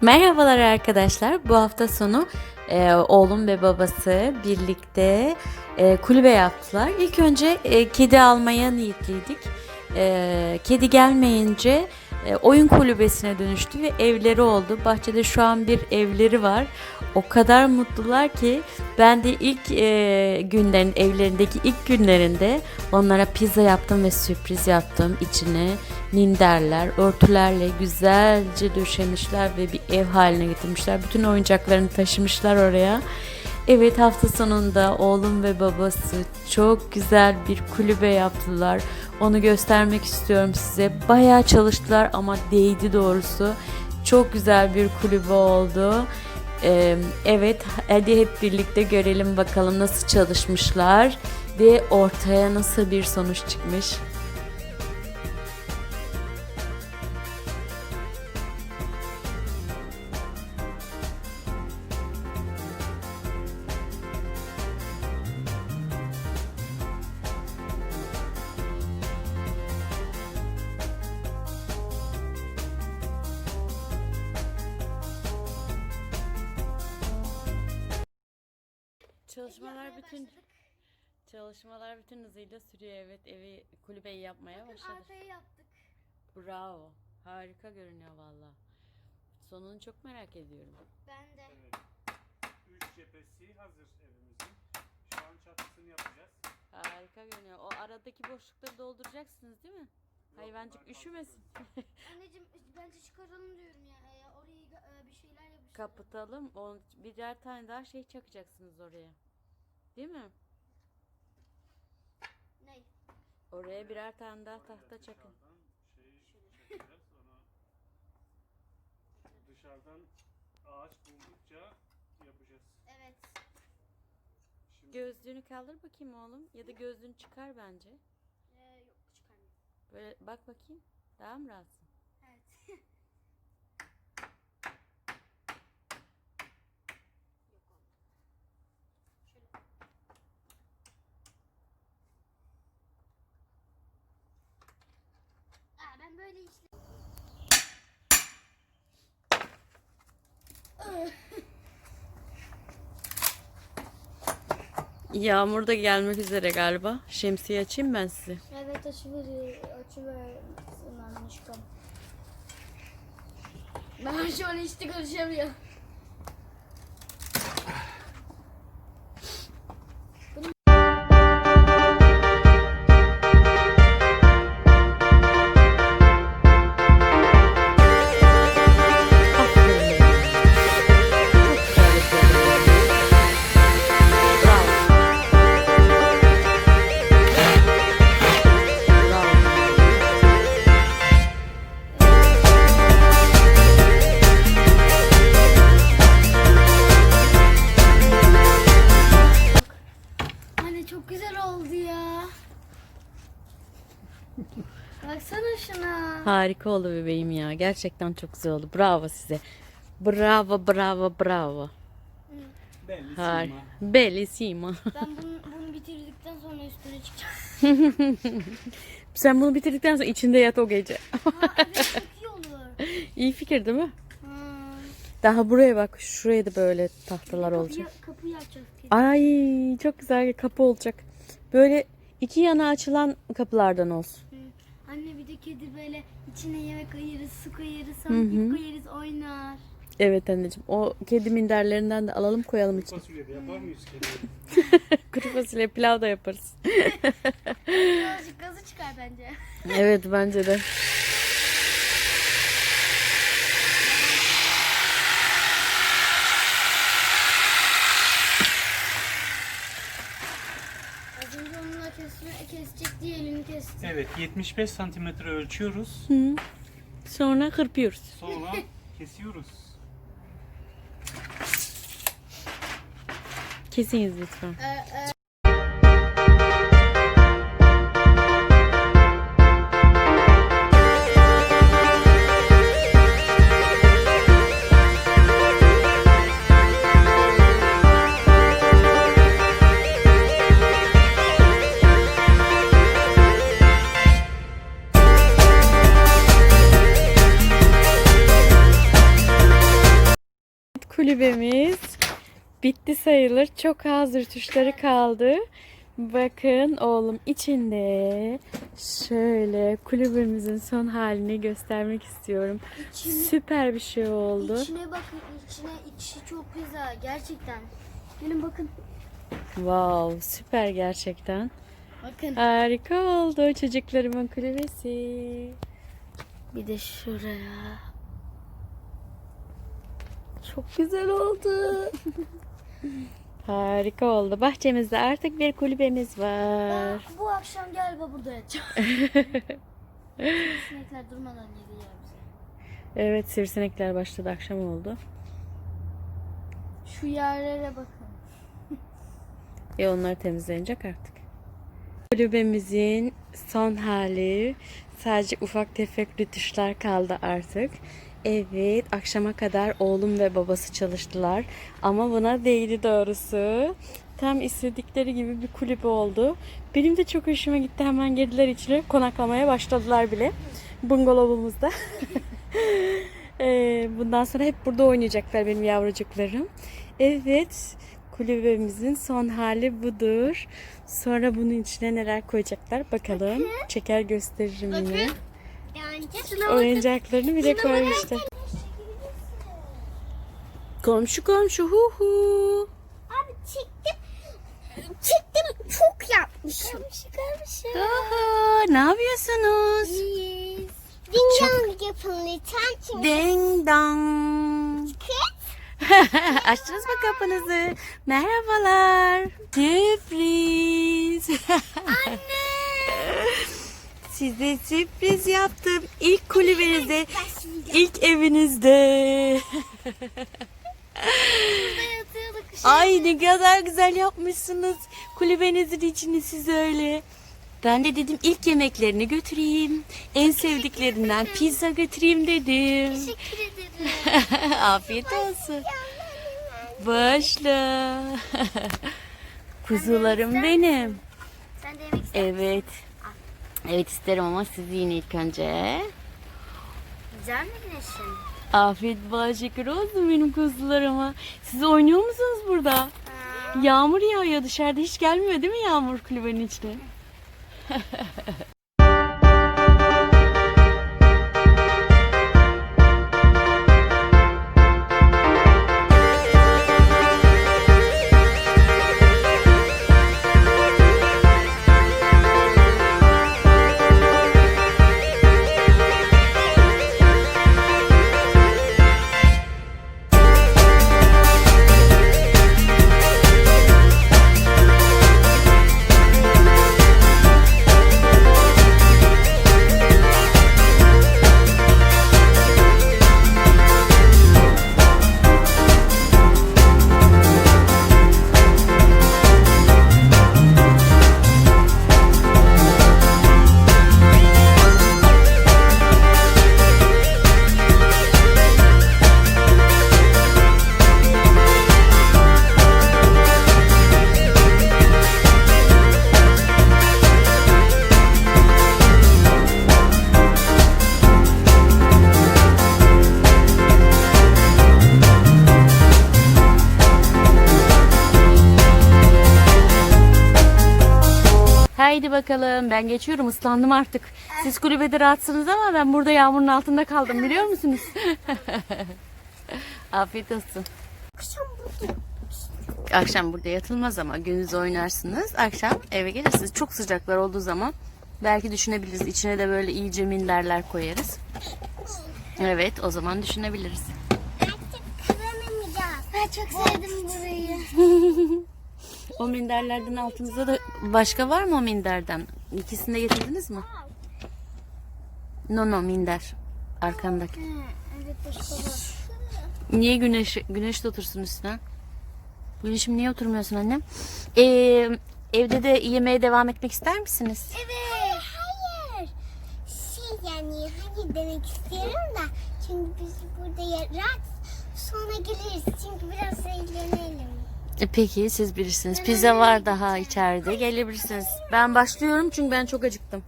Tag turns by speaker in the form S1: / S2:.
S1: Merhabalar arkadaşlar. Bu hafta sonu e, oğlum ve babası birlikte e, kulübe yaptılar. İlk önce e, kedi almaya niyetliydik. E, kedi gelmeyince oyun kulübesine dönüştü ve evleri oldu. Bahçede şu an bir evleri var. O kadar mutlular ki ben de ilk e, günlerin evlerindeki ilk günlerinde onlara pizza yaptım ve sürpriz yaptım. İçine minderler, örtülerle güzelce döşemişler ve bir ev haline getirmişler. Bütün oyuncaklarını taşımışlar oraya. Evet hafta sonunda oğlum ve babası çok güzel bir kulübe yaptılar. Onu göstermek istiyorum size. Bayağı çalıştılar ama değdi doğrusu. Çok güzel bir kulübe oldu. Ee, evet hadi hep birlikte görelim bakalım nasıl çalışmışlar ve ortaya nasıl bir sonuç çıkmış. Çalışmalar bütün çalışmalar bütün hızıyla sürüyor. Evet evi kulübeyi yapmaya
S2: Bakın
S1: başladı.
S2: arkayı yaptık.
S1: Bravo. Harika görünüyor valla. Sonunu çok merak ediyorum.
S2: Ben de.
S3: Evet. Üç cephesi hazır evimizin. Şu an çatısını yapacağız.
S1: Harika görünüyor. O aradaki boşlukları dolduracaksınız değil mi?
S3: Yok,
S1: Hayvancık
S3: bunlar
S1: üşümesin.
S2: Anneciğim bence çıkaralım diyorum ya. ya orayı e, bir şeyler yapıştıralım.
S1: Kapatalım. O birer tane daha şey çakacaksınız oraya. Değil mi?
S2: Ney?
S1: Oraya birer tane daha tahta çakın.
S3: Şey çekeceğiz. Onu dışarıdan ağaç buldukça yapacağız.
S2: Evet.
S3: Şimdi
S1: Gözlüğünü kaldır bakayım oğlum. Ya da gözlüğünü çıkar bence.
S2: Ee, yok çıkarmayayım.
S1: Böyle bak bakayım. Daha mı rahatsın?
S2: Evet. yok oldu. Şöyle. Aa, ben böyle işte.
S1: Yağmur da gelmek üzere galiba. Şemsiye açayım ben size.
S2: Evet açıver, açıver anlaşkam. Ben şu an işte konuşamıyorum. Baksana şuna.
S1: Harika oldu bebeğim ya. Gerçekten çok güzel oldu. Bravo size. Bravo, bravo, bravo.
S3: belli
S1: Har
S3: sima.
S1: Bellissimo.
S2: Ben bunu, bunu bitirdikten sonra üstüne çıkacağım.
S1: Sen bunu bitirdikten sonra içinde yat o gece.
S2: Aa, evet çok iyi olur.
S1: İyi fikir değil mi?
S2: Ha.
S1: Daha buraya bak. Şuraya da böyle tahtalar olacak.
S2: Kapıyı, kapıyı açacağız.
S1: Ay çok güzel kapı olacak. Böyle iki yana açılan kapılardan olsun.
S2: Anne bir de kedi böyle içine yemek koyarız, su koyarız, sonra koyarız, oynar.
S1: Evet anneciğim. O kedi minderlerinden de alalım koyalım içine.
S3: Fasulye de yapar mıyız kedi?
S1: Kuru fasulye pilav da yaparız.
S2: Birazcık gazı çıkar bence.
S1: evet bence de.
S2: Az önce onunla kesme, kesecek diye elini kesti.
S3: Evet 75 santimetre ölçüyoruz.
S1: Hı. Sonra kırpıyoruz.
S3: Sonra kesiyoruz.
S1: Kesiniz lütfen.
S2: Ee, e,
S1: kulübemiz bitti sayılır. Çok az rütuşları kaldı. Bakın oğlum içinde şöyle kulübemizin son halini göstermek istiyorum. Süper bir şey oldu.
S2: İçine bakın içine içi çok güzel gerçekten. Gelin bakın.
S1: Wow, süper gerçekten.
S2: Bakın.
S1: Harika oldu çocuklarımın kulübesi.
S2: Bir de şuraya.
S1: Çok güzel oldu. Harika oldu. Bahçemizde artık bir kulübemiz var.
S2: Ben bu akşam galiba burada yatacağım. Sinekler durmadan yedi yer bize.
S1: Evet sivrisinekler başladı akşam oldu.
S2: Şu yerlere bakın.
S1: E onlar temizlenecek artık. Kulübemizin son hali. Sadece ufak tefek rütuşlar kaldı artık. Evet akşama kadar oğlum ve babası çalıştılar. Ama buna değdi doğrusu. Tam istedikleri gibi bir kulübe oldu. Benim de çok hoşuma gitti. Hemen girdiler içine konaklamaya başladılar bile. Bungalovumuzda. Ee, bundan sonra hep burada oynayacaklar benim yavrucuklarım. Evet, kulübemizin son hali budur. Sonra bunun içine neler koyacaklar bakalım. Çeker gösteririm yine. Oyuncaklarını bile koymuşlar. Komşu komşu hu hu.
S2: Abi çektim. Çektim çok yapmışım. Karmışım karmışım.
S1: Oho, ne yapıyorsunuz?
S2: İyiyiz. Dinlendik yapın lütfen. Çünkü
S1: Ding dong. Açtınız mı kapınızı? Merhabalar. Sürpriz. Size sürpriz yaptım. İlk kulübenizde, ilk evinizde. Ay ne kadar güzel yapmışsınız. Kulübenizin içini siz öyle. Ben de dedim ilk yemeklerini götüreyim. En sevdiklerinden pizza götüreyim dedim.
S2: Teşekkür ederim.
S1: Afiyet olsun. Başla. Kuzularım benim.
S2: Sen de yemek ister
S1: Evet. Evet isterim ama siz yiyin ilk önce.
S2: Güzel mi güneşin?
S1: Afiyet bal şeker olsun benim kuzularıma. Siz oynuyor musunuz burada? Yağmur yağıyor dışarıda hiç gelmiyor değil mi yağmur kulübenin içine? Haydi bakalım ben geçiyorum ıslandım artık. Siz kulübede rahatsınız ama ben burada yağmurun altında kaldım biliyor musunuz? Afiyet olsun.
S2: Akşam burada.
S1: Akşam burada yatılmaz ama gündüz oynarsınız. Akşam eve gelirsiniz. Çok sıcaklar olduğu zaman belki düşünebiliriz. İçine de böyle iyice minderler koyarız. Evet o zaman düşünebiliriz.
S2: Artık kıvanamayacağız. Ben çok sevdim burayı.
S1: O minderlerden altınızda da başka var mı o minderden? İkisini de getirdiniz mi? No no minder.
S2: Var.
S1: Niye güneş güneşte otursun üstüne? Güneşim niye oturmuyorsun annem? Ee, evde de yemeğe devam etmek ister misiniz?
S2: Evet. Hayır. Şey yani hayır demek istiyorum da. Çünkü biz burada rahat sonra geliriz. Çünkü biraz eğlenelim.
S1: E, Peki siz bilirsiniz. Pizza var daha içeride. Gelebilirsiniz. Ben başlıyorum çünkü ben çok acıktım.